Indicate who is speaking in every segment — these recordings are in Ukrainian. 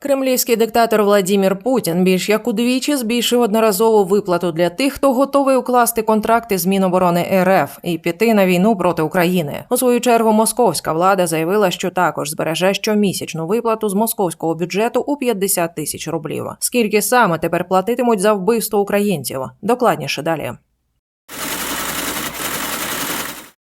Speaker 1: Кремлівський диктатор Владімір Путін більш як удвічі збільшив одноразову виплату для тих, хто готовий укласти контракти з Міноборони РФ і піти на війну проти України. У свою чергу московська влада заявила, що також збереже щомісячну виплату з московського бюджету у 50 тисяч рублів. Скільки саме тепер платитимуть за вбивство українців? Докладніше далі.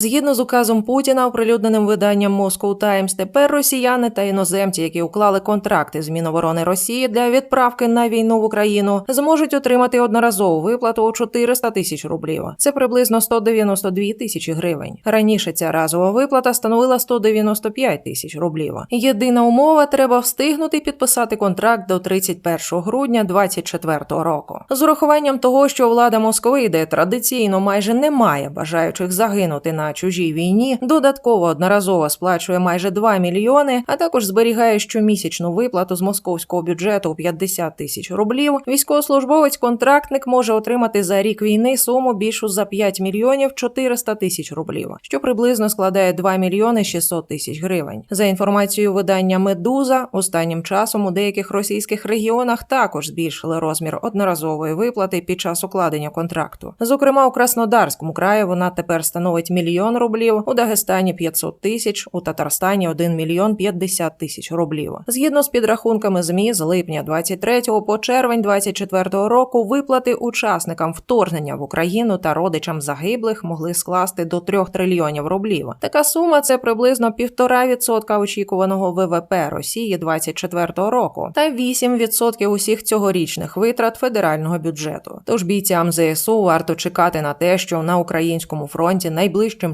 Speaker 1: Згідно з указом Путіна, оприлюдненим виданням Moscow Times, тепер росіяни та іноземці, які уклали контракти з Міноборони Росії для відправки на війну в Україну, зможуть отримати одноразову виплату у 400 тисяч рублів. Це приблизно 192 тисячі гривень. Раніше ця разова виплата становила 195 тисяч рублів. Єдина умова треба встигнути підписати контракт до 31 грудня 2024 року. З урахуванням того, що влада Москви, де традиційно майже немає бажаючих загинути на чужій війні, додатково одноразово сплачує майже 2 мільйони, а також зберігає щомісячну виплату з московського бюджету у 50 тисяч рублів. Військовослужбовець-контрактник може отримати за рік війни суму більшу за 5 мільйонів 400 тисяч рублів, що приблизно складає 2 мільйони 600 тисяч гривень. За інформацією видання Медуза, останнім часом у деяких російських регіонах також збільшили розмір одноразової виплати під час укладення контракту. Зокрема, у Краснодарському краї вона тепер становить мільйон рублів, у Дагестані 500 тисяч, у Татарстані 1 мільйон 50 тисяч рублів. Згідно з підрахунками ЗМІ, з липня 23 по червень 24 року виплати учасникам вторгнення в Україну та родичам загиблих могли скласти до 3 трильйонів рублів. Така сума це приблизно 1,5% очікуваного ВВП Росії 24 року та 8% усіх цьогорічних витрат федерального бюджету. Тож бійцям ЗСУ варто чекати на те, що на українському фронті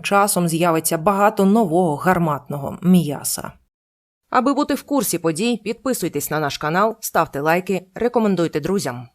Speaker 1: часом з'явиться багато нового гарматного м'яса. Аби бути в курсі подій, підписуйтесь на наш канал, ставте лайки, рекомендуйте друзям.